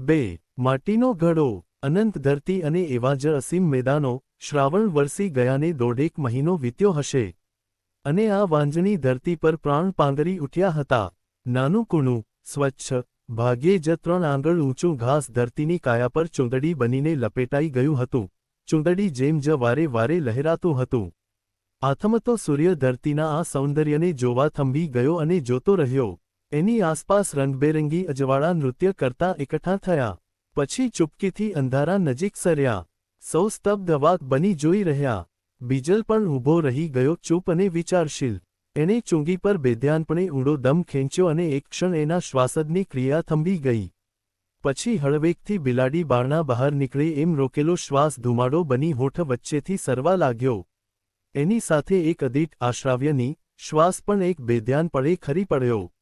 બે, માટીનો ઘડો, અનંત ધરતી અને એવા જ અસીમ મેદાનો, શ્રાવણ વરસી ગયાને દોઢેક મહિનો વીત્યો હશે. અને આ વાંજણી ધરતી પર પ્રાણ પાંદરી ઉઠ્યા હતા. નાનું કૂણું, સ્વચ્છ, ભાગ્યે જ ત્રણ આંગળ ઊંચું ઘાસ ધરતીની કાયા પર ચૂંદડી બનીને લપેટાઈ ગયું હતું. ચૂંદડી જેમ જ વારે વારે લહેરાતું હતું. આથમતો સૂર્ય ધરતીના આ સૌંદર્યને જોવા થંભી ગયો અને જોતો રહ્યો. એની આસપાસ રંગબેરંગી અજવાળા નૃત્ય કરતા એકઠા થયા. પછી ચૂપકીથી અંધારા નજીક સર્યા. સૌ સ્તબ્ધ વાક બની જોઈ રહ્યા. બીજલ પણ ઊભો રહી ગયો ચૂપ અને વિચારશીલ. એણે ચૂંગી પર બેધ્યાનપણે ઊંડો દમ ખેંચ્યો અને એક ક્ષણ એના શ્વાસદની ક્રિયા થંભી ગઈ. પછી હળવેકથી બિલાડી બારણા બહાર નીકળે એમ રોકેલો શ્વાસ ધુમાડો બની હોઠ વચ્ચેથી સરવા લાગ્યો. એની સાથે એક અદીટ આશ્રાવ્યની શ્વાસ પણ એક બેધ્યાન પડે ખરી પડ્યો.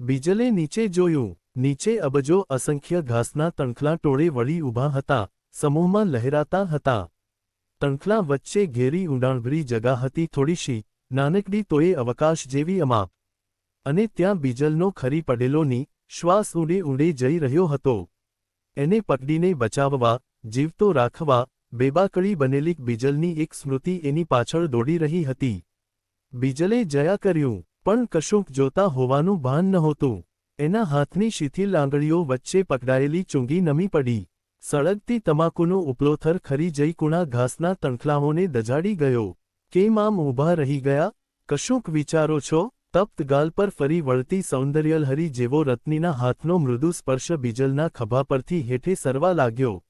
બીજલે નીચે જોયું, નીચે અબજો અસંખ્ય ઘાસના તણખલા ટોળે વળી ઊભા હતા, સમૂહમાં લહેરાતા હતા. તણખલા વચ્ચે ઘેરી ઊંડાણભરી જગા હતી થોડીશી, નાનકડી તોયે અવકાશ જેવી અમા અને ત્યાં બીજલનો ખરી પડેલોની શ્વાસ ઊંડે ઊંડે જઈ રહ્યો હતો. એને પકડીને બચાવવા, જીવતો રાખવા, બેબાકળી બનેલી બીજલની એક સ્મૃતિ એની પાછળ દોડી રહી હતી. બીજલે જયા કર્યું પણ કશુંક જોતા હોવાનું ભાન નહોતું. એના હાથની શિથિલ આંગળીઓ વચ્ચે પકડાયેલી ચૂંગી નમી પડી. સળગતી તમાકુનો ઉપલોથર ખરી જઈ કુણા ઘાસના તણખલાઓને દજાડી ગયો. કેમ આમ ઊભા રહી ગયા? કશુંક વિચારો છો? તપ્ત ગાલ પર ફરી વળતી સૌંદર્યલહરી જેવો રત્નીના હાથનો મૃદુ સ્પર્શ બીજલના ખભા પરથી હેઠે સરવા લાગ્યો.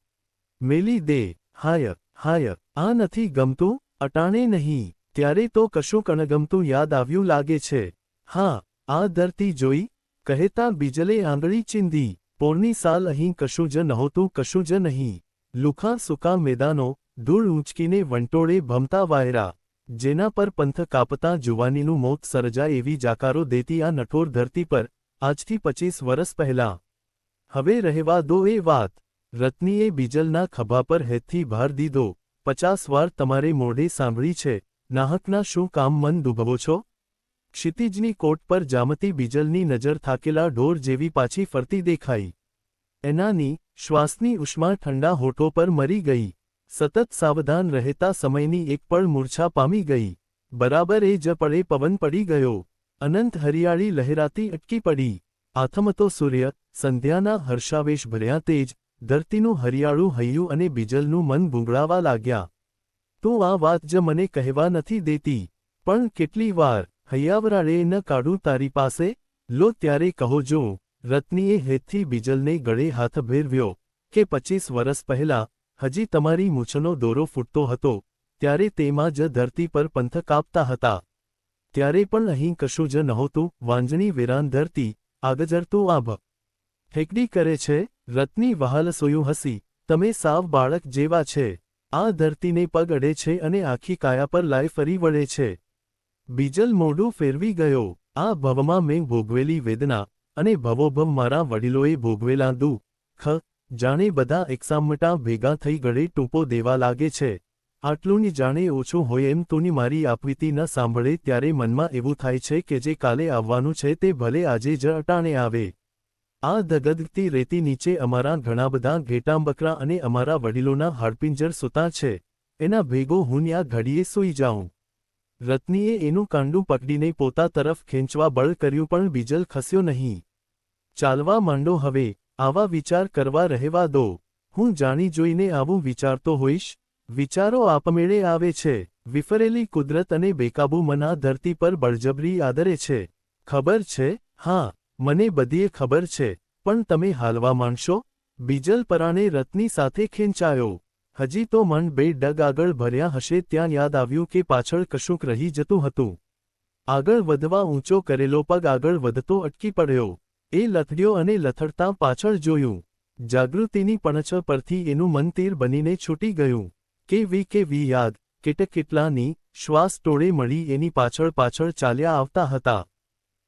મેલી દે, હાય હાય, આ નથી ગમતું? અટાણે નહીં. ત્યારે તો કશુંક અણગમતું યાદ આવ્યું લાગે છે. હા, આ ધરતી જોઈ, કહેતા બીજલે આંગળી ચીંધી, પોરની સાલ અહીં કશું જ નહોતું, કશું જ નહીં. લુખા સૂકા મેદાનો, ધૂળ ઊંચકીને વંટોળે ભમતા વાયરા, જેના પર પંથ કાપતા જુવાનીનું મોત સર્જાય એવી જાકારો દેતી આ નઠોર ધરતી પર, આજથી પચીસ વરસ પહેલાં. હવે રહેવા દો એ વાત. રત્નીએ બીજલના ખભા પર હેતથી ભાર દીધો. પચાસ વાર તમારે મોઢે સાંભળી છે. નાહકના શું કામ મન દુભવો છો? ક્ષિતિજની કોટ પર જામતી બીજલની નજર થાકેલા ઢોર જેવી પાછી ફરતી દેખાઈ. એનાની શ્વાસની ઉષ્મા ઠંડા હોઠો પર મરી ગઈ. સતત સાવધાન રહેતા સમયની એક પળ મૂર્છા પામી ગઈ. બરાબર એ જ પળે પવન પડી ગયો. અનંત હરિયાળી લહેરાતી અટકી પડી. આથમતો સૂર્ય સંધ્યાના હર્ષાવેશ ભર્યા તેજ ધરતીનું હરિયાળું હૈયું અને બીજલનું મન ભૂંગળાવા લાગ્યા. તું આ વાત જ મને કહેવા નથી દેતી. પણ કેટલી વાર હૈયાવરાળે ન કાઢું તારી પાસે? લો ત્યારે કહો જો. રત્નીએ હેતથી બીજલને ગળે હાથ ભેરવ્યો કે પચીસ વરસ પહેલા હજી તમારી મૂછનો દોરો ફૂટતો હતો, ત્યારે તેમાં જ ધરતી પર પંથ કાપતા હતા. ત્યારે પણ અહીં કશું જ નહોતું, વાંજણી વેરાન ધરતી આગજરતું આભ. ઠેકડી કરે છે, રત્ની વહાલસોયું હસી, તમે સાવ બાળક જેવા છે. આ ધરતીને પગ અડે છે અને આખી કાયા પર લાય ફરી વળે છે. બીજલ મોઢું ફેરવી ગયો. આ ભવમાં મેં ભોગવેલી વેદના અને ભવોભવ મારા વડીલોએ ભોગવેલા દુઃખ જાણે બધા એકસામટા ભેગા થઈ ગળે ટૂંપો દેવા લાગે છે. આટલુંની જાણે ઓછું હોય એમ તુની મારી આપવીતી ન સાંભળે ત્યારે મનમાં એવું થાય છે કે જે કાલે આવવાનું છે તે ભલે આજે જ અટાણે આવે. આ ધગધગતી રેતી નીચે અમારા ઘણા બધા ઘેટાંબકરા અને અમારા વડીલોના હાડપિંજર સૂતા છે. એના ભેગો હું ન્યા ઘડીએ સૂઈ જાઉં. રત્નીએ એનું કાંડું પકડીને પોતા તરફ ખેંચવા બળ કર્યું પણ બીજલ ખસ્યો નહીં. ચાલવા માંડો હવે, આવા વિચાર કરવા રહેવા દો. હું જાણી જોઈને આવું વિચારતો હોઈશ. વિચારો આપમેળે આવે છે. વિફરેલી કુદરત અને બેકાબુ મન ધરતી પર બળજબરી આદરે છે. ખબર છે? હા. મને બધીએ ખબર છે, પણ તમે હાલવા માંડશો બીજલ પરાણે રત્ની સાથે ખેંચાયો. હજી તો મન બે ડગ આગળ ભર્યા હશે ત્યાં યાદ આવ્યું કે પાછળ કશુંક રહી જતું હતું. આગળ વધવા ઊંચો કરેલો પગ આગળ વધતો અટકી પડ્યો. એ લથડ્યો અને લથડતા પાછળ જોયું. જાગૃતિની પણછ પરથી એનું મન તીર બનીને છૂટી ગયું. કે વી કે વી યાદ, કેટલ કેટલાની શ્વાસ ટોળે મળી એની પાછળ પાછળ ચાલ્યા આવતા હતા.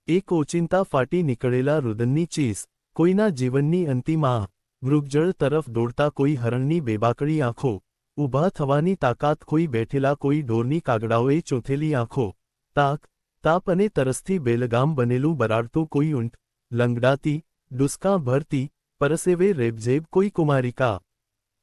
એક ઓચિંતા ફાટી નીકળેલા રુદનની ચીસ, કોઈના જીવનની અંતિમ મૃગજળ તરફ દોડતા કોઈ હરણની બેબાકડી આંખો, ઊભા થવાની તાકાત કોઈ બેઠેલા કોઈ ઢોરની કાગડાઓએ ચોથેલી આંખો, તાક, તાપ અને તરસથી બેલગામ બનેલું બરાડતું કોઈ ઊંટ, લંગડાતી, ડુસ્કા ભરતી, પરસેવે રેબઝેબ કોઈ કુમારિકા.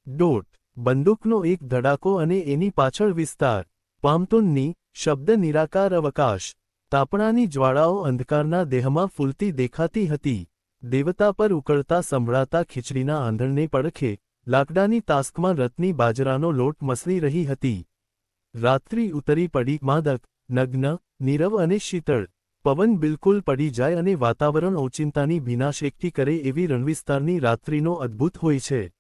ડોટ, બંદૂકનો એક ધડાકો અને એની પાછળ વિસ્તાર, પામતુનની શબ્દ નિરાકાર અવકાશ. તાપણાની જ્વાળાઓ અંધકારના દેહમાં ફૂલતી દેખાતી હતી. દેવતા પર ઉકળતા સંભળાતા ખીચડીના આંધણને પડખે લાકડાની તાસ્કમાં રતની બાજરાનો લોટ મસળી રહી હતી. રાત્રિ ઉતરી પડી, માદક, નગ્ન, નીરવ અને શીતળ. પવન બિલકુલ પડી જાય અને વાતાવરણ ઓચિંતાની ભીનાશ કરે એવી રણવિસ્તારની રાત્રિનો અદ્ભુત હોય છે.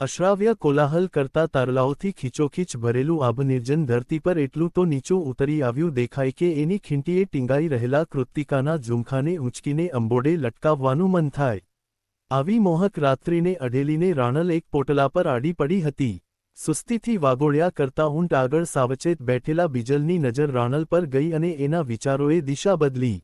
અશ્રાવ્ય કોલાહલ કરતા તારલાઓથી ખીચોખીચ ભરેલું આભનિર્જન ધરતી પર એટલું તો નીચું ઉતરી આવ્યું દેખાય કે એની ખીંટીએ ટીંગાઈ રહેલા કૃત્તિકાના ઝુમખાને ઊંચકીને અંબોડે લટકાવવાનું મન થાય. આવી મોહક રાત્રિને અઢેલીને રાણલ એક પોટલા પર આડી પડી હતી. સુસ્તીથી વાગોળ્યા કરતા ઊંટ આગળ સાવચેત બેઠેલા બીજલની નજર રાણલ પર ગઈ અને એના વિચારોએ દિશા બદલી.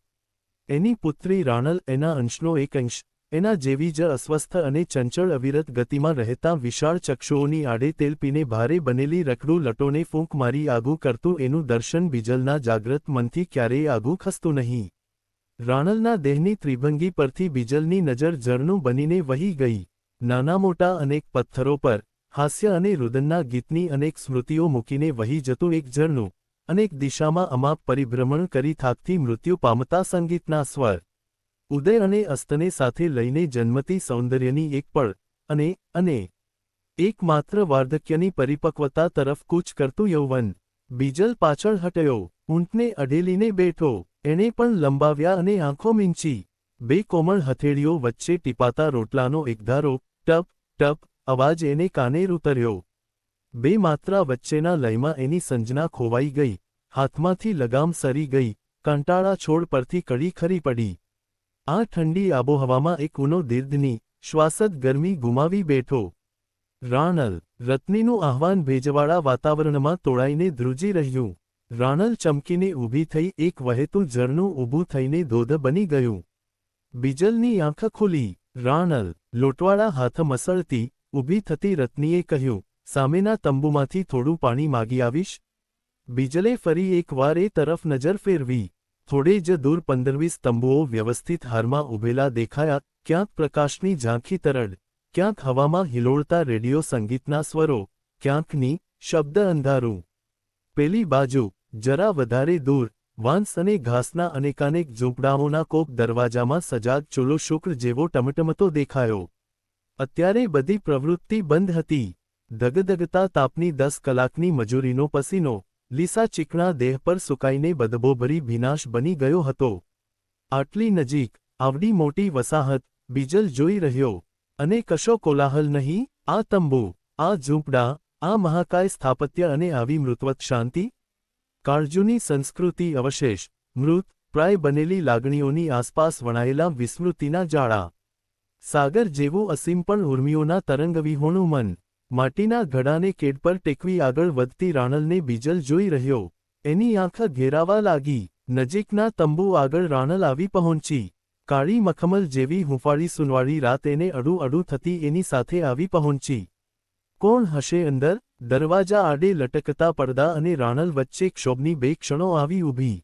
એની પુત્રી રાણલ, એના અંશનો એક અંશ. એના જેવી જ અસ્વસ્થ અને ચંચળ અવિરત ગતિમાં રહેતા વિશાળ ચક્ષુઓની આડે તેલ પીને ભારે બનેલી રખડું લટોને ફૂંક મારી આગું કરતું એનું દર્શન બીજલના જાગ્રત મનથી ક્યારેય આગું ખસતું નહીં. રાણલના દેહની ત્રિભંગી પરથી બીજલની નજર ઝરણું બનીને વહી ગઈ. નાના મોટા અનેક પથ્થરો પર, હાસ્ય અને રુદનના ગીતની અનેક સ્મૃતિઓ મૂકીને વહી જતું એક ઝરણું, અનેક દિશામાં અમાપ પરિભ્રમણ કરી થાકથી મૃત્યુ પામતા સંગીતના સ્વર. ઉદય અને અસ્તને સાથે લઈને જન્મતી સૌંદર્યની એક પળ અને અને. એકમાત્ર વાર્ધક્યની પરિપક્વતા તરફ કૂચ કરતું યૌવન. બીજલ પાછળ હટ્યો, ઊંટને અઢેલીને બેઠો, એણે પણ લંબાવ્યા અને આંખો મીંચી. બે કોમળ હથેળીઓ વચ્ચે ટીપાતા રોટલાનો એકધારો ટપ ટપ, અવાજ એને કાનેર ઉતર્યો બે માત્રા વચ્ચેના લયમાં એની સંજના ખોવાઈ ગઈ, હાથમાંથી લગામ સરી ગઈ, કંટાળા છોડ પરથી કડી ખરી પડી. આ ઠંડી આબોહવામાં એક ઉનો દીર્ઘની, શ્વાસદ ગરમી ગુમાવી બેઠો. રાણલ, રત્નીનું આહવાન ભેજવાળા વાતાવરણમાં તોડાઈને ધ્રુજી રહ્યું. રાણલ ચમકીને ઊભી થઈ એક વહેતું ઝરણું ઊભું થઈને ધોધ બની ગયું. બીજલની આંખ ખુલી. રાણલ, લોટવાળા હાથ મસળતી, ઊભી થતી રત્નીએ કહ્યું, સામેના તંબુમાંથી થોડું પાણી માગી આવીશ? બીજલે ફરી એકવાર એ તરફ નજર ફેરવી. થોડે જ દૂર પંદરવીસ તંબુઓ વ્યવસ્થિત હારમાં ઊભેલા દેખાયા, ક્યાંક પ્રકાશની ઝાંખી તરડ, ક્યાંક હવામાં હિલોળતા રેડિયો સંગીતના સ્વરો, ક્યાંકની શબ્દ અંધારું. પેલી બાજુ, જરા વધારે દૂર, વાંસ અને ઘાસના અનેકાનેક ઝૂંપડાઓના કોક દરવાજામાં સજાગ ચૂલો શુક્ર જેવો ટમટમતો દેખાયો. અત્યારે બધી પ્રવૃત્તિ બંધ હતી. ધગધગતા તાપની દસ કલાકની મજૂરીનો પસીનો લીસા ચીકણા દેહ પર સુકાઈને બદબોભરી ભીનાશ બની ગયો હતો. આટલી નજીક, આવડી મોટી વસાહત, બીજલ જોઈ રહ્યો, અને કશો કોલાહલ નહીં, આ તંબુ, આ ઝૂંપડા, આ મહાકાય સ્થાપત્ય અને આવી મૃતવત શાંતિ? કાળજુની સંસ્કૃતિ અવશેષ, મૃત, પ્રાય બનેલી લાગણીઓની આસપાસ વણાયેલા વિસ્મૃતિના જાળા સાગર જેવું અસીમ પણ ઉર્મિઓના તરંગવિહોણું મન. માટીના ઘડાને કેડ પર ટેકવી આગળ વધતી રાણલને બીજલ જોઈ રહ્યો. એની આંખ ઘેરાવા લાગી. નજીકના તંબુ આગળ રાણલ આવી પહોંચી. કાળી મખમલ જેવી હુંફાળી સુનવાળી રાત એને અડું અડું થતી એની સાથે આવી પહોંચી. કોણ હશે અંદર? દરવાજા આડે લટકતા પડદા અને રાણલ વચ્ચે ક્ષોભની બે ક્ષણો આવી ઊભી.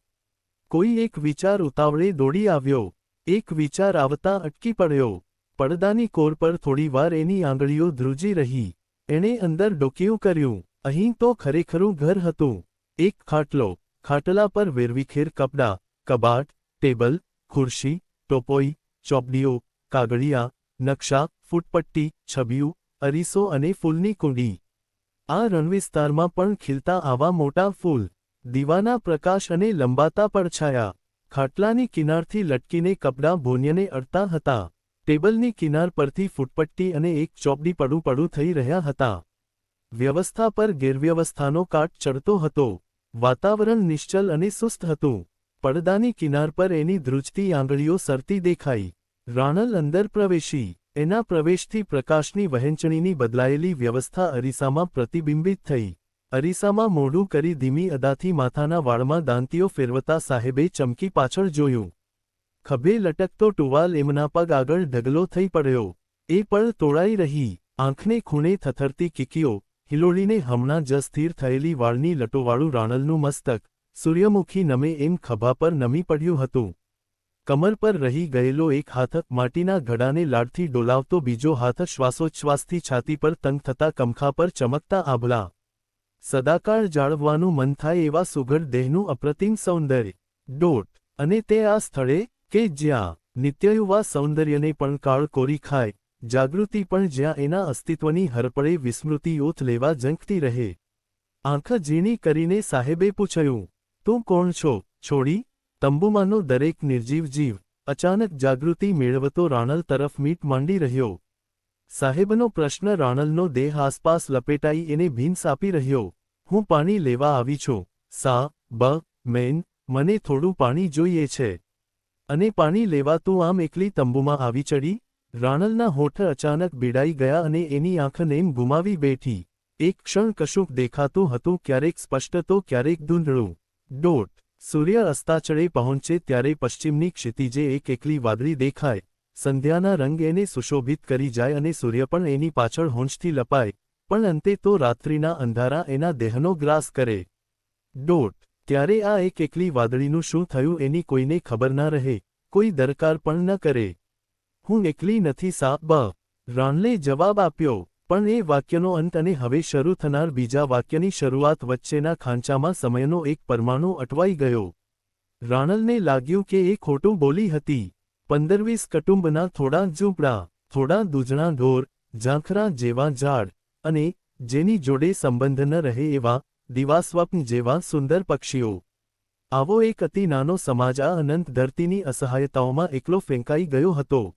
કોઈ એક વિચાર ઉતાવળે દોડી આવ્યો. એક વિચાર આવતા અટકી પડ્યો. પડદાની કોર પર થોડીવાર એની આંગળીઓ ધ્રુજી રહી. એણે અંદર ડોકિયું કર્યું. અહીં તો ખરેખરું ઘર હતું. એક ખાટલો, ખાટલા પર વેરવિખેર કપડાં, કબાટ, ટેબલ, ખુરશી, ટોપોઈ, ચોપડીઓ, કાગળિયા, નકશા, ફૂટપટ્ટી, છબીઓ, અરીસો અને ફૂલની કુંડી. આ રણવિસ્તારમાં પણ ખીલતા આવા મોટા ફૂલ, દીવાના પ્રકાશ અને લંબાતા પડછાયા. ખાટલાની કિનારથી લટકીને કપડાં ભોન્યને અડતા હતા. ટેબલની કિનાર પરથી ફૂટપટ્ટી અને એક ચોપડી પડું પડું થઈ રહ્યા હતા. વ્યવસ્થા પર ગેરવ્યવસ્થાનો કાટ ચડતો હતો. વાતાવરણ નિશ્ચલ અને સુસ્ત હતું. પડદાની કિનાર પર એની ધ્રુજતી આંગળીઓ સરતી દેખાઈ. રાણલ અંદર પ્રવેશી. એના પ્રવેશથી પ્રકાશની વહેંચણીની બદલાયેલી વ્યવસ્થા અરીસામાં પ્રતિબિંબિત થઈ. અરીસામાં મોઢું કરી ધીમી અદાથી માથાના વાળમાં દાંતીઓ ફેરવતા સાહેબે ચમકી પાછળ જોયું. ખભે લટકતો ટુવાલ એમના પગ આગળ ઢગલો થઈ પડ્યો. એ પળ તોળાઈ રહી. આંખને ખૂણે થથરતી કીકીઓ, હિલોળીને હમણાં જ સ્થિર થયેલી વાળની લટોવાળું રાણલનું મસ્તક, સૂર્યમુખી નમે એમ ખભા પર નમી પડ્યું હતું. કમર પર રહી ગયેલો એક હાથ માટીના ઘડાને લાડથી ડોલાવતો બીજો હાથ શ્વાસોચ્છ્વાસથી છાતી પર તંગ થતા કમખા પર ચમકતા આભલા. સદાકાળ જાળવવાનું મન થાય એવા સુઘડ દેહનું અપ્રતિમ સૌંદર્ય. ડોટ. અને તે આ સ્થળે કે જ્યાં નિત્યયુવા સૌંદર્યને પણ કાળ કોરી ખાય, જાગૃતિ પણ જ્યાં એના અસ્તિત્વની હરપળે વિસ્મૃતિ ઓથ લેવા ઝંખતી રહે. આંખ ઝીણી કરીને સાહેબે પૂછ્યું, તું કોણ છો? છોડી? તંબુમાંનો દરેક નિર્જીવ જીવ અચાનક જાગૃતિ મેળવતો રાણલ તરફ મીટ માંડી રહ્યો. સાહેબનો પ્રશ્ન રાણલનો દેહ આસપાસ લપેટાઈ એને ભીંસ આપી રહ્યો. હું પાણી લેવા આવી છું. સા, બ, મેન, મને થોડું પાણી જોઈએ છે. અને પાણી લેવા તું આમ એકલી તંબુમાં આવી ચડી? રાણલના હોઠ અચાનક બીડાઈ ગયા અને એની આંખને એમ ગુમાવી બેઠી. એક ક્ષણ કશુંક દેખાતું હતું, ક્યારેક સ્પષ્ટ તો ક્યારેક ધૂંધળું. ડોટ સૂર્ય અસ્તાચળે પહોંચે ત્યારે પશ્ચિમની ક્ષિતિજે એક એકલી વાદળી દેખાય. સંધ્યાના રંગ એને સુશોભિત કરી જાય અને સૂર્ય પણ એની પાછળ હોંશથી લપાય. પણ અંતે તો રાત્રિના અંધારા એના દેહનો ગ્રાસ કરે. ડોટ ત્યારે આ એક એકલી વાદળીનું શું થયું એની કોઈને ખબર ના રહે, કોઈ દરકાર પણ ન કરે. હું એકલી નથી સા બ. રાણલે જવાબ આપ્યો, પણ એ વાક્યનો અંત અને હવે શરૂ થનાર બીજા વાક્યની શરૂઆત વચ્ચેના ખાંચામાં સમયનો એક પરમાણુ અટવાઈ ગયો. રાણલને લાગ્યું કે એ ખોટું બોલી હતી. પંદરવીસ કટુંબના થોડા ઝૂંપડા, થોડા દૂજણા ઢોર, ઝાંખરા જેવા ઝાડ અને જેની જોડે સંબંધ ન રહે એવા દિવાસ્વપ્ન જેવા સુંદર પક્ષીઓ. આવો એક અતિ નાનો સમાજ આ અનંત ધરતીની અસહાયતાઓમાં એકલો ફેંકાઈ ગયો હતો.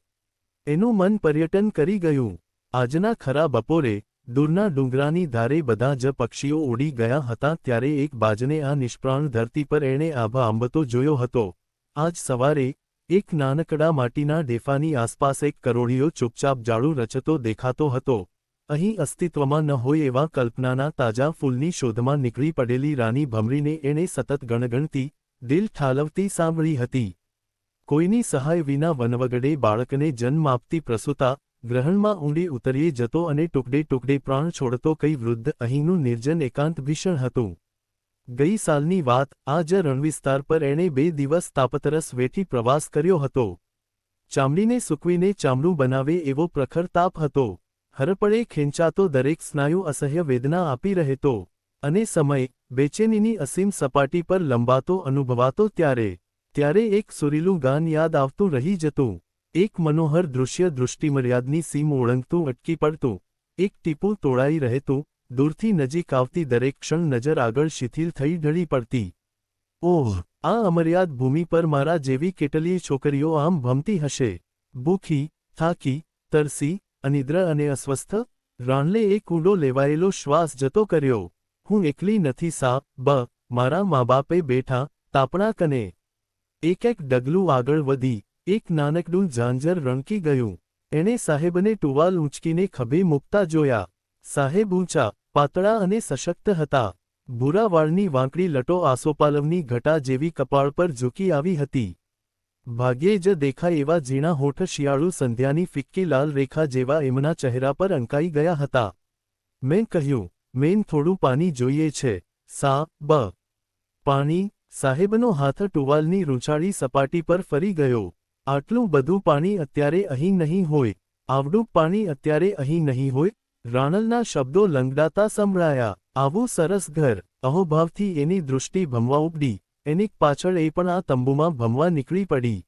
એનું મન પર્યટન કરી ગયું. આજના ખરા બપોરે, દૂરના ડુંગરાની ધારે બધા જ પક્ષીઓ ઉડી ગયા હતા ત્યારે એક બાજને આ નિષ્પ્રાણ ધરતી પર એણે આભા આંબતો જોયો હતો. આજ સવારે, એક નાનકડા માટીના ડેફાની આસપાસ એક કરોડિયો ચૂપચાપ જાળું રચતો દેખાતો હતો. અહીં અસ્તિત્વમાં ન હોય એવા કલ્પનાના તાજા ફૂલની શોધમાં નીકળી પડેલી રાની ભમરીને એણે સતત ગણગણતી, દિલ ઠાલવતી સાંભળી હતી. કોઈની સહાય વિના વનવગડે બાળકને જન્મ આપતી પ્રસૂતા, ગ્રહણમાં ઊંડી ઉતરીએ જતો અને ટુકડે ટુકડે પ્રાણ છોડતો કઈ વૃદ્ધ અહીંનું નિર્જન એકાંત ભીષણ હતું. ગઈ સાલની વાત આ જ રણવિસ્તાર પર એણે બે દિવસ તાપતરસ વેઠી પ્રવાસ કર્યો હતો. ચામડીને સૂકવીને ચામડું બનાવે એવો પ્રખર તાપ હતો. હરપળે ખેંચાતો દરેક સ્નાયુ અસહ્ય વેદના આપી રહેતો અને સમય બેચેનીની અસીમ સપાટી પર લંબાતો અનુભવાતો ત્યારે ત્યારે એક સુરીલું ગાન યાદ આવતું રહી જતું. એક મનોહર દૃશ્ય દૃષ્ટિમર્યાદની સીમ ઓળંગતું, અટકી પડતું. એક ટીપું તોળાઈ રહેતું. દૂરથી નજીક આવતી દરેક ક્ષણ નજર આગળ શિથિલ થઈ ઢળી પડતી. ઓહ, આ અમર્યાદ ભૂમિ પર મારા જેવી કેટલીય છોકરીઓ આમ ભમતી હશે. ભૂખી, થાકી, તરસી અનિદ્ર અને અસ્વસ્થ, રાણલે એક ઊંડો લેવાયેલો શ્વાસ જતો કર્યો. હું એકલી નથી સા, બ, મારા મા બાપે બેઠા, તાપણા કને. એક એક ડગલું આગળ વધી, એક નાનકડું ઝાંઝર રણકી ગયું. એણે સાહેબને ટુવાલ ઊંચકીને ખભે મૂકતા જોયા. સાહેબ ઊંચા, પાતળા અને સશક્ત હતા. ભૂરા વાળની વાંકડી લટો આસોપાલવની ઘટા જેવી કપાળ પર ઝૂકી આવી હતી. ભાગ્યે જ દેખાય એવા ઝીણા હોઠ શિયાળુ સંધ્યાની ફિક્કી લાલ રેખા જેવા એમના ચહેરા પર અંકાઈ ગયા હતા. મેં કહ્યું મેન થોડું પાણી જોઈએ છે. સા, બ. પાણી, સાહેબનો હાથ ટુવાલની રૂંછાળી સપાટી પર ફરી ગયો. આટલું બધું પાણી અત્યારે અહીં નહીં હોય. આવડું પાણી અત્યારે અહીં નહીં હોય. રાણલના શબ્દો લંગડાતા સંભળાયા. આવું સરસ ઘર. અહોભાવથી એની દૃષ્ટિ ભમવા ઉપડી. એની પાછળ એ પણ આ તંબુમાં ભમવા નીકળી પડી.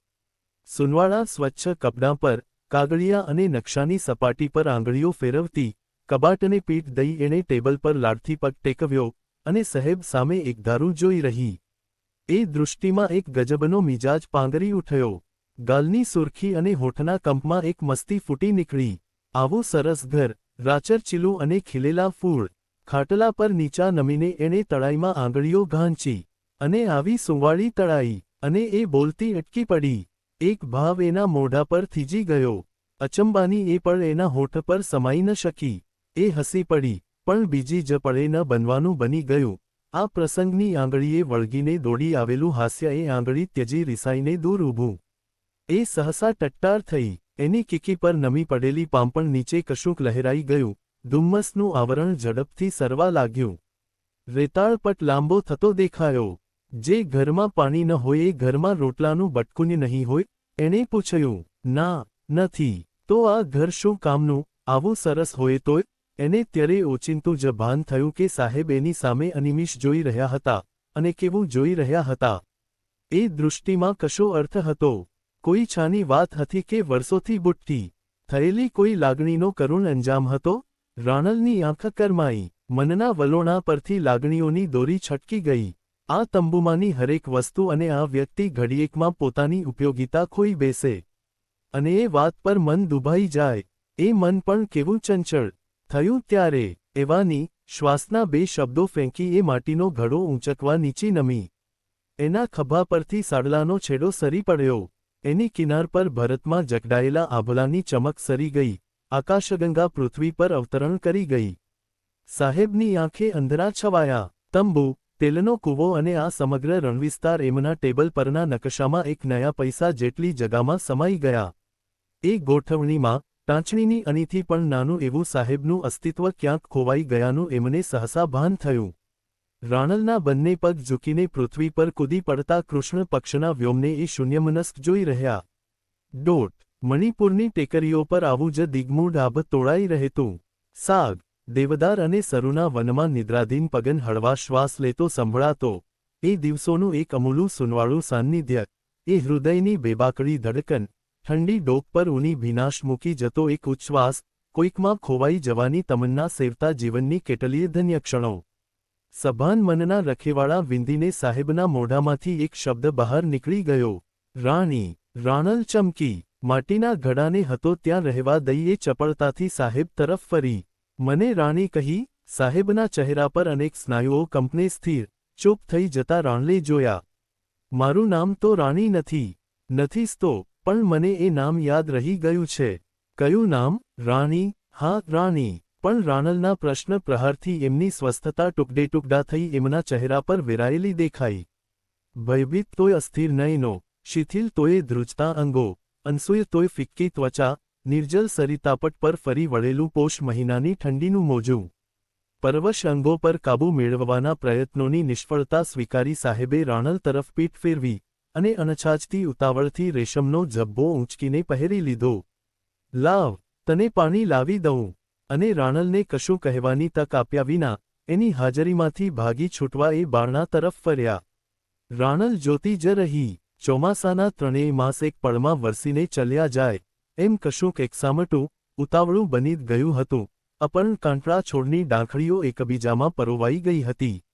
સુનવાળા સ્વચ્છ કપડાં પર, કાગળિયા અને નકશાની સપાટી પર આંગળીઓ ફેરવતી, કબાટને પીઠ દઈ એણે ટેબલ પર લાડથી પગ ટેકવ્યો અને સહેબ સામે એકધારું જોઈ રહી. એ દૃષ્ટિમાં એક ગજબનો મિજાજ પાંગરી ઉઠ્યો. ગાલની સુરખી અને હોઠના કંપમાં એક મસ્તી ફૂટી નીકળી. આવું સરસ ઘર રાચરચીલું અને ખીલેલા ફૂળ ખાટલા પર નીચા નમીને એણે તળાઈમાં આંગળીઓ ઘાંચી. અને આવી સુંવાળી તળાઈ અને એ બોલતી અટકી પડી. એક ભાવ એના મોઢા પર થીજી ગયો. અચંબાની એ પણ એના હોઠ પર સમાઈ ન શકી. એ હસી પડી, પણ બીજી જ પડે ન બનવાનું બની ગયું. આ પ્રસંગની આંગળીએ વળગીને દોડી આવેલું હાસ્ય એ આંગળી ત્યજી રિસાઈને દૂર ઊભું. એ સહસા ટટ્ટાર થઈ, એની કીકી પર નમી પડેલી પાંપણ નીચે કશુંક લહેરાઈ ગયું. ધુમ્મસનું આવરણ ઝડપથી સરવા લાગ્યું. રેતાળપટ લાંબો થતો દેખાયો. જે ઘરમાં પાણી ન હોય, એ ઘરમાં રોટલાનું બટકું નહીં હોય, એણે પૂછ્યું, ના, નથી. તો આ ઘર શું કામનું? આવું સરસ હોય તોય? એને ત્યારે ઓચિંતું જ ભાન થયું કે સાહેબ એની સામે અનિમિષ જોઈ રહ્યા હતા અને કેવું જોઈ રહ્યા હતા. એ દૃષ્ટિમાં કશો અર્થ હતો. કોઈ છાની વાત હતી કે વર્ષોથી બુટ્ટી થયેલી કોઈ લાગણીનો કરુણ અંજામ હતો? રાણલની આંખ કરમાઈ, મનના વલોણા પરથી લાગણીઓની દોરી છટકી ગઈ. આ તંબુમાંની હરેક વસ્તુ અને આ વ્યક્તિ ઘડીએકમાં પોતાની ઉપયોગિતા ખોઈ બેસે. અને એ વાત પર મન દુભાઈ જાય. એ મન પણ કેવું ચંચળ. થયું ત્યારે, એવાની શ્વાસના બે શબ્દો ફેંકી એ માટીનો ઘડો ઊંચકવા નીચી નમી. એના ખભા પરથી સાડલાનો છેડો સરી પડ્યો. એની કિનાર પર ભરતમાં જકડાયેલા આભલાની ચમક સરી ગઈ. આકાશગંગા પૃથ્વી પર અવતરણ કરી ગઈ. સાહેબની આંખે અંધરા છવાયા. તંબુ તેલનો કૂવો અને આ સમગ્ર રણવિસ્તાર એમના ટેબલ પરના નકશામાં એક નયા પૈસા જેટલી જગામાં સમાઈ ગયા. એ ગોઠવણીમાં ટાંચણીની અણીથી પણ નાનું એવું સાહેબનું અસ્તિત્વ ક્યાંક ખોવાઈ ગયાનું એમને સહસા ભાન થયું. રાણલના બંને પગ ઝૂકીને પૃથ્વી પર કૂદી પડતા કૃષ્ણ પક્ષના વ્યોમને એ શૂન્યમનસ્ક જોઈ રહ્યા. ડોટ, મણિપુરની ટેકરીઓ પર આવું જ દિગ્મૂઢ આભ તોળાઈ રહેતું. સાગ દેવદાર અને સરુના વનમાં નિદ્રાધીન પગન હળવા શ્વાસ લેતો સંભળાતો, એ દિવસોનું એક અમૂલું સુનવાળું સાન્નિધ્ય એ હૃદયની બેબાકડી ધડકન, ઠંડી ડોક પર ઊની ભીનાશ મૂકી જતો એક ઉચ્છ્વાસ, કોઈકમાં ખોવાઈ જવાની તમન્ના સેવતા જીવનની કેટલીય ધન્ય ક્ષણો. સભાન મનના રખેવાળા વિંદીને સાહેબના મોઢામાંથી એક શબ્દ બહાર નીકળી ગયો, રાણી, રાણલ ચમકી, માટીના ઘડાને હતો ત્યાં રહેવા દઈએ ચપળતાથી સાહેબ તરફ ફરી. મને રાણી કહી, સાહેબના ચહેરા પર અનેક સ્નાયુઓ કંપને સ્થિર, ચૂપ થઈ જતા રાણલે જોયા. મારું નામ તો રાણી નથી, નથીસ તો, પણ મને એ નામ યાદ રહી ગયું છે. કયું નામ? રાણી, હા, રાણી, પણ રાણલના પ્રશ્ન પ્રહારથી એમની સ્વસ્થતા ટુકડે ટુકડા થઈ એમના ચહેરા પર વેરાયેલી દેખાઈ. ભયભીત તોય અસ્થિર નયનો, શિથિલ તોય ધ્રુજતા અંગો, અનસુય તોય ફિક્કી ત્વચા નિર્જલ સરિતાપટ પર ફરી વળેલું પોષ મહિનાની ઠંડીનું મોજું. પરવશ અંગો પર કાબૂ મેળવવાના પ્રયત્નોની નિષ્ફળતા સ્વીકારી સાહેબે રાણલ તરફ પીઠ ફેરવી અને અનછાજતી ઉતાવળથી રેશમનો ઝબ્બો ઊંચકીને પહેરી લીધો. લાવ, તને પાણી લાવી દઉં, અને રાણલને કશું કહેવાની તક આપ્યા વિના એની હાજરીમાંથી ભાગી છૂટવા એ બારણા તરફ ફર્યા. રાણલ જોતી જ રહી, ચોમાસાના ત્રણેય માસ એક પળમાં વરસીને ચલ્યા જાય. એમ કશુંક એકસામટું ઉતાવળું બની ગયું હતું. અપર્ણ કાંટળા છોડની ડાંખડીઓ એકબીજામાં પરોવાઈ ગઈ હતી.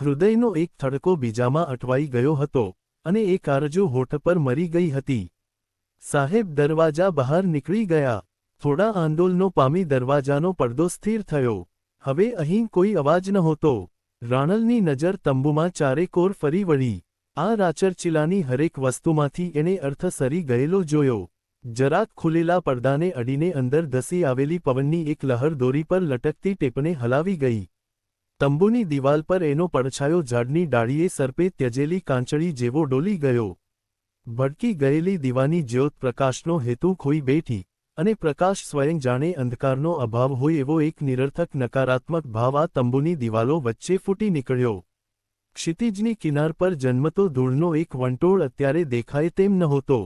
હૃદયનો એક થડકો બીજામાં અટવાઈ ગયો હતો અને એ કારજો હોઠ પર મરી ગઈ હતી. સાહેબ દરવાજા બહાર નીકળી ગયા. થોડા આંદોલનો પામી દરવાજાનો પડદો સ્થિર થયો. હવે અહીં કોઈ અવાજ નહોતો. રાણલની નજર તંબુમાં ચારેકોર ફરી વળી. આ રાચરચીલાની હરેક વસ્તુમાંથી એણે અર્થ સરી ગયેલો જોયો. જરાક ખુલેલા પડદાને અડીને અંદર ધસી આવેલી પવનની એક લહર દોરી પર લટકતી ટેપને હલાવી ગઈ. તંબુની દિવાલ પર એનો પડછાયો ઝાડની ડાળીએ સર્પે ત્યજેલી કાંચળી જેવો ડોલી ગયો. ભડકી ગયેલી દીવાની જ્યોત પ્રકાશનો હેતુ ખોઈ બેઠી અને પ્રકાશ સ્વયં જાણે અંધકારનો અભાવ હોય એવો એક નિરર્થક નકારાત્મક ભાવ આ તંબુની દિવાલો વચ્ચે ફૂટી નીકળ્યો. ક્ષિતિજની કિનાર પર જન્મતો ધૂળનો એક વંટોળ અત્યારે દેખાય તેમ નહોતો.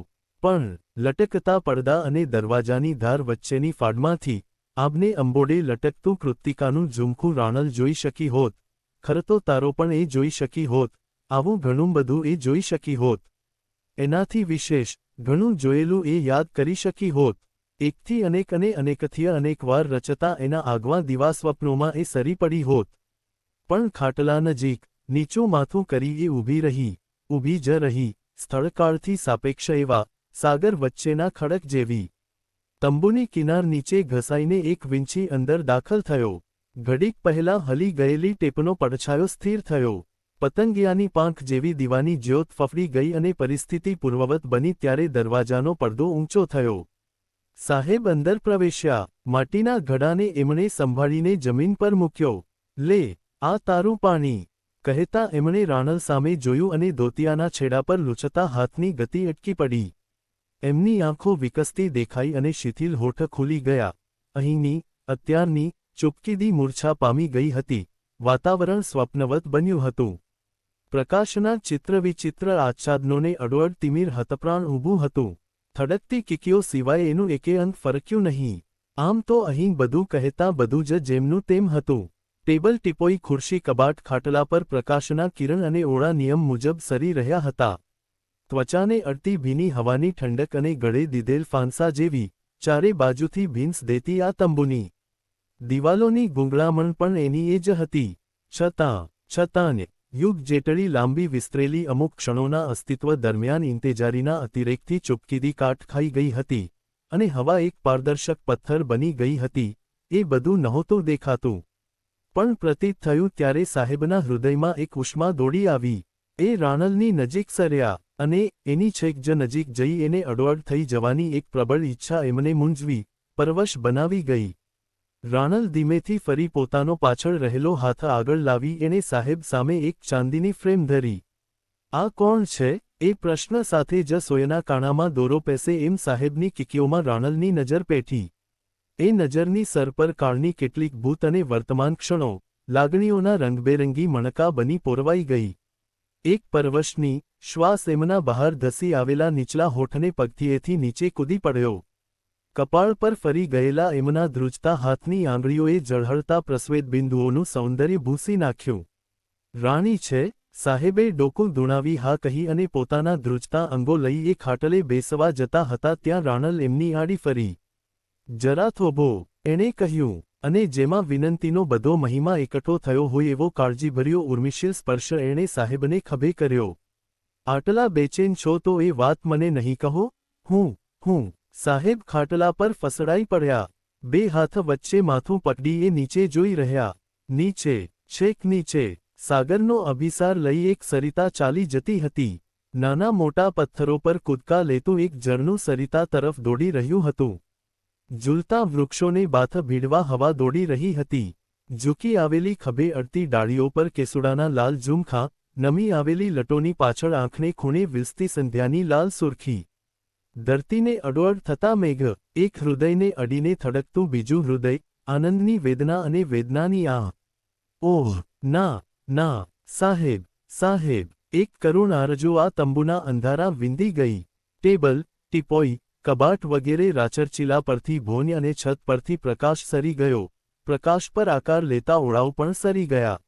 પણ લટકતા પડદા અને દરવાજાની ધાર વચ્ચેની ફાડમાંથી આબને અંબોડે લટકતું કૃત્તિકાનું ઝુમખું રાણલ જોઈ શકી હોત. ખરતો તારો પણ એ જોઈ શકી હોત. આવું ઘણું બધું એ જોઈ શકી હોત. એનાથી વિશેષ ઘણું જોયેલું એ યાદ કરી શકી હોત. એકથી અનેક અને અનેકથી અનેકવાર રચતા એના આગવા દિવા સ્વપ્નોમાં એ સરી પડી હોત. પણ ખાટલા નજીક નીચું માથું કરી એ ઊભી રહી, ઊભી જ રહી, સ્થળકાળથી સાપેક્ષ એવા સાગર વચ્ચેના ખડક જેવી. તંબુની કિનાર નીચે ઘસાઈને એક વિંછી અંદર દાખલ થયો. ઘડીક પહેલા હલી ગયેલી ટેપનો પડછાયો સ્થિર થયો. પતંગિયાની પાંખ જેવી દીવાની જ્યોત ફફડી ગઈ અને પરિસ્થિતિ પૂર્વવત બની ત્યારે દરવાજાનો પડદો ઊંચો થયો. સાહેબ અંદર પ્રવેશ્યા. માટીના ઘડાને એમણે સંભાળીને જમીન પર મૂક્યો. લે, આ તારું પાણી. કહેતા એમણે રાણલ સામે જોયું અને ધોતિયાના છેડા પર લૂછતા હાથની ગતિ અટકી પડી. એમની આંખો વિકસતી દેખાઈ અને શિથિલ હોઠ ખુલી ગયા. અહીંની, અત્યારની ચૂપકીદી મૂર્છા પામી ગઈ હતી. વાતાવરણ સ્વપ્નવત બન્યું હતું. પ્રકાશના ચિત્રવિચિત્ર આચ્છાદનોને અડોઅડ તિમિર હતપ્રાણ ઊભું હતું. થડકતી કીકીઓ સિવાય એનું એકે અંત ફરક્યું નહીં. આમ તો અહીં બધું કહેતા બધું જ જેમનું તેમ હતું. ટેબલ ટીપોઈ ખુરશી કબાટ ખાટલા પર પ્રકાશના કિરણ અને ઓળા નિયમ મુજબ સરી રહ્યા હતા. ત્વચાને અડતી ભીની હવાની ઠંડક અને ગળે દીધેલ ફાંસા જેવી ચારે બાજુથી ભીંસ દેતી આ તંબુની. દિવાલોની ગુંગળામણ પણ એની એ જ હતી. છતાં છતાંને યુગ જેટલી લાંબી વિસ્તરેલી અમુક ક્ષણોના અસ્તિત્વ દરમિયાન ઇંતેજારીના અતિરેકથી ચૂપકીદી કાટ ખાઈ ગઈ હતી અને હવા એક પારદર્શક પથ્થર બની ગઈ હતી, એ બધું નહોતું દેખાતું. પણ પ્રતીત થયું ત્યારે સાહેબના હૃદયમાં એક ઉષ્મા દોડી આવી. એ રાણલની નજીક સર્યા. અને એની છેક જ નજીક જઈ એને અડોઅડ થઈ જવાની એક પ્રબળ ઈચ્છા એમને મૂંઝવી, પરવશ બનાવી ગઈ. રાણલ ધીમેથી ફરી પોતાનો પાછળ રહેલો હાથ આગળ લાવી એણે સાહેબ સામે એક ચાંદીની ફ્રેમ ધરી. આ કોણ છે? એ પ્રશ્ન સાથે જ સોયના કાણામાં દોરો પેસે એમ સાહેબની કિકીઓમાં રાણલની નજર પેઠી. એ નજરની સર પર કાળની કેટલીક ભૂત અને વર્તમાન ક્ષણો, લાગણીઓના રંગબેરંગી મણકા બની પોરવાઈ ગઈ. એક પરવશની શ્વાસ એમના બહાર ધસી આવેલા નીચલા હોઠને પગથીએથી નીચે કૂદી પડ્યો. કપાળ પર ફરી ગયેલા એમના ધ્રુજતા હાથની આંગળીઓએ ઝળહળતા પ્રસ્વેદબિંદુઓનું સૌંદર્ય ભૂસી નાખ્યું. રાણી છે, સાહેબે ડોકું ધૂણાવી હા કહી અને પોતાના ધ્રુજતા અંગો લઈ એ ખાટલે બેસવા જતા હતા ત્યાં રાણલ એમની આડી ફરી. જરા થોભો, એણે કહ્યું અને જેમાં વિનંતીનો બધો મહિમા એકઠો થયો હોય એવો કાળજીભર્યો ઉર્મિશીલ સ્પર્શ એણે સાહેબને ખભે કર્યો. આટલા બેચેન છો તો એ વાત મને નહીં કહો? હું હું. સાહેબ ખાટલા પર ફસડાઈ પડ્યા. બે હાથ વચ્ચે માથું પકડી એ નીચે જોઈ રહ્યા. નીચે, છેક નીચે. સાગરનો અભિસાર લઈ એક સરિતા ચાલી જતી હતી. નાના મોટા પથ્થરો પર કૂદકા લેતું એક ઝરણું સરિતા તરફ દોડી રહ્યું હતું. ઝૂલતા વૃક્ષોને બાથ ભીડવા હવા દોડી રહી હતી. ઝૂકી આવેલી ખભે અડતી ડાળીઓ પર કેસુડાના લાલ ઝુમખા, નમી આવેલી લટોની પાછળ આંખને ખૂણે વિલસતી સંધ્યાની લાલ સુરખી. ધરતીને અડોઅડ થતા મેઘ, એક હૃદયને અડીને થડકતું બીજું હૃદય, આનંદની વેદના અને વેદનાની આ ઓહ, ના ના, સાહેબ સાહેબ, એક કરુણ આરજુ આ તંબુના અંધારા વિંદી ગઈ. ટેબલ, ટીપોઈ કબાટ વગેરે રાચરચીલા પરથી ભોન અને છત પરથી પ્રકાશ સરી ગયો. પ્રકાશ પર આકાર લેતા ઓળાવ પણ સરી ગયા.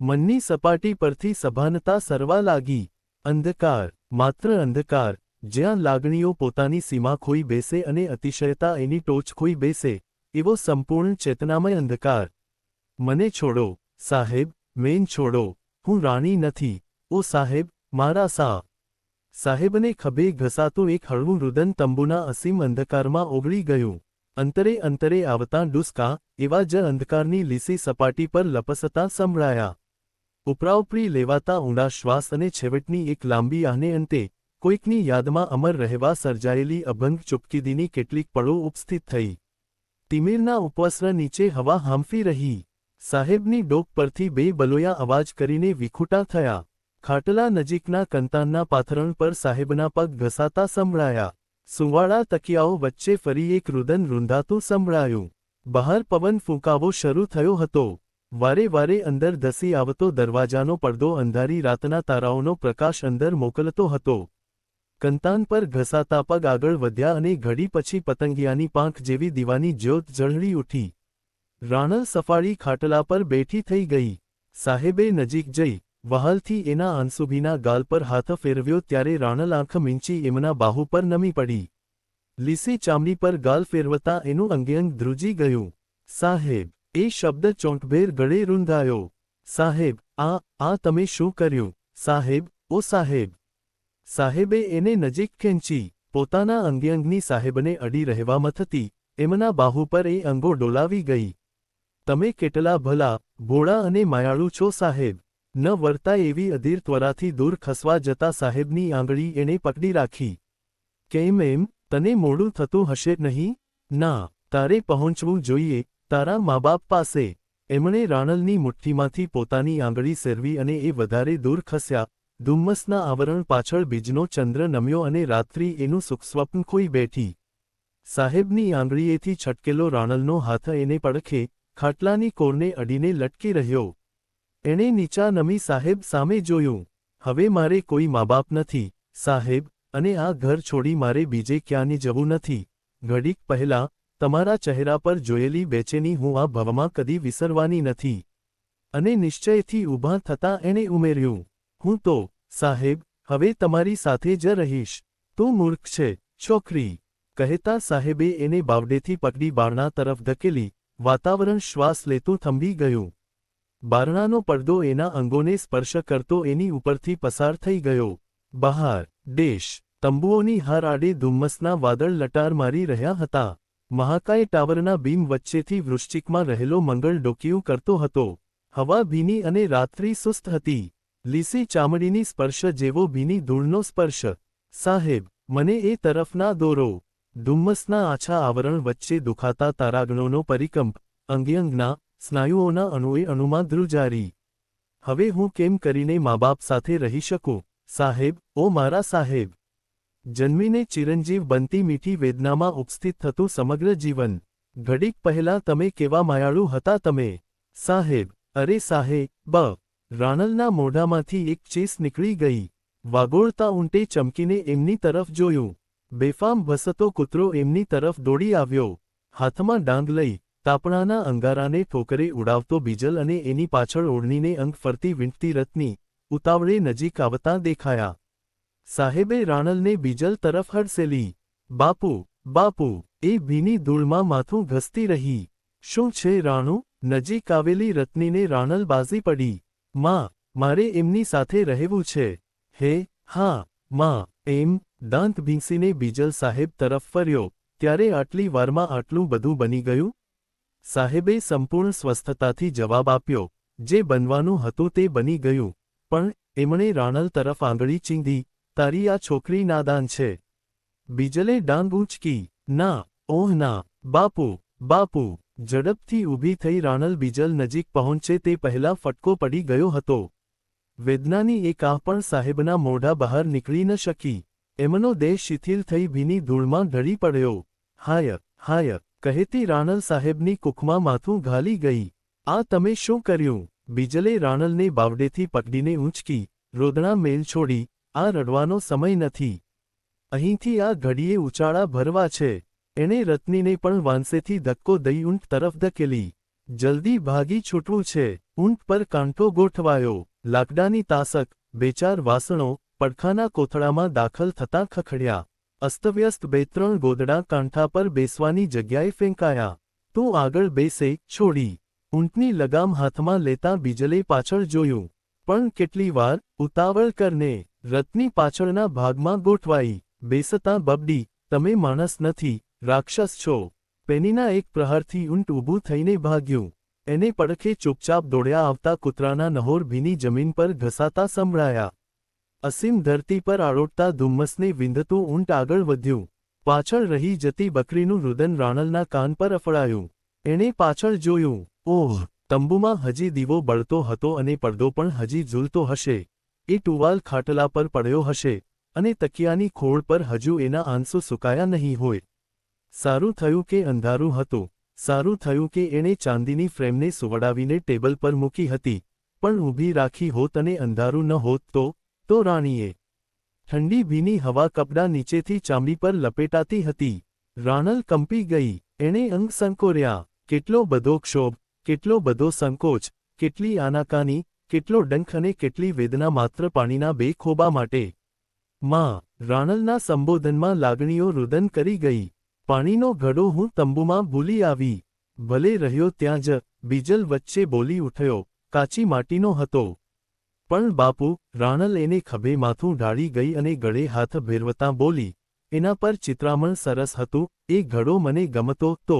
મનની સપાટી પરથી સભાનતા સરવા લાગી. અંધકાર, માત્ર અંધકાર, જ્યાં લાગણીઓ પોતાની સીમા ખોઈ બેસે અને અતિશયતા એની ટોચ ખોઈ બેસે, એવો સંપૂર્ણ ચેતનામય અંધકાર. મને છોડો, સાહેબ, મેન છોડો, હું રાણી નથી. ઓ સાહેબ, મારા સા સાહેબને ખભે ઘસાતું એક હળવું રુદન તંબુના અસીમ અંધકારમાં ઓગળી ગયું. અંતરે અંતરે આવતાં ડુસકા એવા જ અંધકારની લીસી સપાટી પર લપસતા સંભળાયા. ઉપરાઉપરી લેવાતા ઊંડા શ્વાસ અને છેવટની એક લાંબી આને અંતે કોઈકની યાદમાં અમર રહેવા સર્જાયેલી અભંગ ચૂપકીદીની કેટલીક પળો ઉપસ્થિત થઈ. તિમિરના ઉપવસ્ત્ર નીચે હવા હાંફી રહી. સાહેબની ડોક પરથી બે બલોયા અવાજ કરીને વિખૂટા થયા. ખાટલા નજીકના કંતાનના પાથરણ પર સાહેબના પગ ઘસાતા સંભળાયા. સુંવાળા તકિયાઓ વચ્ચે ફરી એક રુદન રૂંધાતું સંભળાયું. બહાર પવન ફૂંકાવો શરૂ થયો હતો. વારે વારે અંદર ધસી આવતો દરવાજાનો પડદો અંધારી રાતના તારાઓનો પ્રકાશ અંદર મોકલતો હતો. કંતાન પર ઘસાતા પગ આગળ વધ્યા અને ઘડી પછી પતંગિયાની પાંખ જેવી દીવાની જ્યોત ઝળહળી ઉઠી. રાણલ સફાળી ખાટલા પર બેઠી થઈ ગઈ. સાહેબે નજીક જઈ વહાલથી એના આંસુભીના ગાલ પર હાથ ફેરવ્યો ત્યારે રાણલ આંખ મીંચી એમના બાહુ પર નમી પડી. લીસી ચામડી પર ગાલ ફેરવતા એનું અંગેઅંગ ધ્રુજી ગયું. સાહેબ, એ શબ્દ ચોંટભેર ગળે રૂંધાયો. સાહેબ, આ આ તમે શું કર્યું? સાહેબ, ઓ સાહેબ. સાહેબે એને નજીક ખેંચી, પોતાના અંગ્યંગની સાહેબને અડી રહેવામાં થતી એમના બાહુ પર એ અંગો ડોલાવી ગઈ. તમે કેટલા ભલા, ભોળા અને માયાળુ છો સાહેબ. ન વર્તા એવી અધીર ત્વરાથી દૂર ખસવા જતા સાહેબની આંગળી એણે પકડી રાખી. કેમ એમ? તને મોડું થતું હશે નહીં? ના, તારે પહોંચવું જોઈએ, તારા મા બાપ પાસે. એમણે રાણલની મુઠ્ઠીમાંથી પોતાની આંગળી સેરવી અને એ વધારે દૂર ખસ્યા. ધુમ્મસના આવરણ પાછળ બીજનો ચંદ્ર નમ્યો અને રાત્રિ એનું સુખસ્વપ્ન ખોઈ બેઠી. સાહેબની આંગળીએથી છટકેલો રાણલનો હાથ એને પડખે ખાટલાની કોરને અડીને લટકી રહ્યો. એણે નીચા નમી સાહેબ સામે જોયું, હવે મારે કોઈ મા બાપ નથી, સાહેબ, અને આ ઘર છોડી મારે બીજે ક્યાંની જવું નથી. ઘડીક પહેલા તમારા ચહેરા પર જોયેલી બેચેની હું આ ભવમાં કદી વિસરવાની નથી. અને નિશ્ચયથી ઊભા થતાં એણે ઉમેર્યું, હું તો, સાહેબ, હવે તમારી સાથે જ રહીશ. તું મૂર્ખ છે, છોકરી. કહેતા સાહેબે એને બાવડેથી પકડી બારણા તરફ ધકેલી, વાતાવરણ શ્વાસ લેતું થંભી ગયું. બારણાનો પડદો એના અંગોને સ્પર્શ કરતો એની ઉપરથી પસાર થઈ ગયો. બહાર, દેશ, તંબુઓની હાર આડે ધુમ્મસના વાદળ લટાર મારી રહ્યા હતા. મહાકાય ટાવરના બીમ વચ્ચેથી વૃશ્ચિકમાં રહેલો મંગળ ડોકિયું કરતો હતો. હવા ભીની અને રાત્રિ સુસ્ત હતી. લીસી ચામડીની સ્પર્શ જેવો ભીની ધૂળનો સ્પર્શ. સાહેબ, મને એ તરફના દોરો. ધુમ્મસના આછા આવરણ વચ્ચે દુખાતા તારાગણોનો પરિકંપ. અંગ્યંગના સ્નાયુઓના અણુએ અણુમાં ધ્રુજારી. હવે હું કેમ કરીને મા બાપ સાથે રહી શકું? સાહેબ, ઓ મારા સાહેબ. જન્મીને ચિરંજીવ બનતી મીઠી વેદનામાં ઉપસ્થિત થતું સમગ્ર જીવન. ઘડીક પહેલા તમે કેવા માયાળુ હતા તમે? સાહેબ, અરે સાહેબ બ. રાણલના મોઢામાંથી એક ચીસ નીકળી ગઈ. વાગોળતા ઊંટે ચમકીને એમની તરફ જોયું. બેફામ ભસતો કૂતરો એમની તરફ દોડી આવ્યો. હાથમાં ડાંગ લઈ. તાપણાના અંગારાને ઠોકરે ઉડાવતો બીજલ અને એની પાછળ ઓઢણીને અંગ ફરતી વીંટતી રથની ઉતાવળે નજીક આવતા દેખાયા. સાહેબે રાણલને બીજલ તરફ હડસેલી, બાપુ બાપુ, એ ભીની ધૂળમાં માથું ઘસતી રહી. શું છે રાણુ? નજીક આવેલી રત્નીને રાણલ બાજી પડી, માં, મારે એમની સાથે રહેવું છે. હે? હા. માં. એમ દાંત ભીંસીને બીજલ સાહેબ તરફ ફર્યો. ત્યારે આટલી વારમાં આટલું બધું બની ગયું? સાહેબે સંપૂર્ણ સ્વસ્થતાથી જવાબ આપ્યો, જે બનવાનું હતું તે બની ગયું, પણ એમણે રાણલ તરફ આંગળી ચીંધી, તારી આ છોકરી નાદાન છે. બીજલે ડાંગ ઊંચકી ના, ઓહ ના, બાપુ બાપુ, ઝડપથી ઊભી થઈ રાણલ બીજલ નજીક પહોંચે તે પહેલા ફટકો પડી ગયો હતો. વેદનાની એક આહ પણ સાહેબના મોઢા બહાર નીકળી ન શકી. એમનો દેહ શિથિલ થઈ ભીની ધૂળમાં ઢળી પડ્યો. હાય હાય કહેતી રાણલ સાહેબની કુખમાં માથું ઘાલી ગઈ. આ તમે શું કર્યું? બીજલે રાણલને બાવડેથી પકડીને ઊંચકી. રોદણા મેલ છોડી. આ રડવાનો સમય નથી. અહીંથી આ ઘડીએ ઉચાળા ભરવા છે. એણે રત્નીને પણ વાંસેથી ધક્કો દઈ ઊંટ તરફ ધકેલી. જલ્દી ભાગી છૂટવું છે. ઊંટ પર કાંઠો ગોઠવાયો. લાકડાની તાસક બેચાર વાસણો, પડખાના કોથળામાં દાખલ થતાં ખખડ્યા. અસ્તવ્યસ્ત બે ત્રણ ગોદડા કાંઠા પર બેસવાની જગ્યાએ ફેંકાયા. તો આગળ બેસે, છોડી. ઊંટની લગામ હાથમાં લેતા બીજલે પાછળ જોયું. પણ કેટલી વાર? ઉતાવળ કરને. રથની પાછળના ભાગમાં ગોઠવાઈ. બેસતા બબડી, તમે માણસ નથી, રાક્ષસ છો. પેનીના એક પ્રહારથી ઊંટ ઊભું થઈને ભાગ્યું. એને પડખે ચૂપચાપ દોડ્યા આવતા કૂતરાના નહોર ભીની જમીન પર ઘસાતા સંભળાયા. અસીમ ધરતી પર આરોટતા ધુમ્મસને વિંધતું ઊંટ આગળ વધ્યું. પાછળ રહી જતી બકરીનું રુદન રાણલના કાન પર અફળાયું. એણે પાછળ જોયું, ઓહ, તંબુમાં હજી દીવો બળતો હતો અને પડદો પણ હજી ઝૂલતો હશે. એ ટુવાલ ખાટલા પર પડ્યો હશે અને તકિયાની ખોળ પર હજુ એના આંસુ સુકાયા નહીં હોય. સારું થયું કે અંધારું હતું. સારું થયું કે એણે ચાંદીની ફ્રેમને સુવડાવીને ટેબલ પર મૂકી હતી. પણ ઊભી રાખી હોત અને અંધારું ન હોત તો તો રાણીએ ઠંડી ભીની હવા કપડાં નીચેથી ચામડી પર લપેટાતી હતી. રાણલ કંપી ગઈ. એણે અંગ સંકોર્યા. કેટલો બધો ક્ષોભ, કેટલો બધો સંકોચ, કેટલી આનાકાની, કેટલો ડંખ અને કેટલી વેદના માત્ર પાણીના બે ખોબા માટે. માં, રાણલના સંબોધનમાં લાગણીઓ રુદન કરી ગઈ. પાણીનો ઘડો હું તંબુમાં ભૂલી આવી. ભલે રહ્યો ત્યાં જ, બીજલ વચ્ચે બોલી ઉઠ્યો. કાચી માટીનો હતો. પણ બાપુ રાણલ એને ખભે માથું ઢાળી ગઈ અને ગળે હાથ ભેરવતાં બોલી, એના પર ચિત્રામણ સરસ હતું, એ ઘડો મને ગમતો તો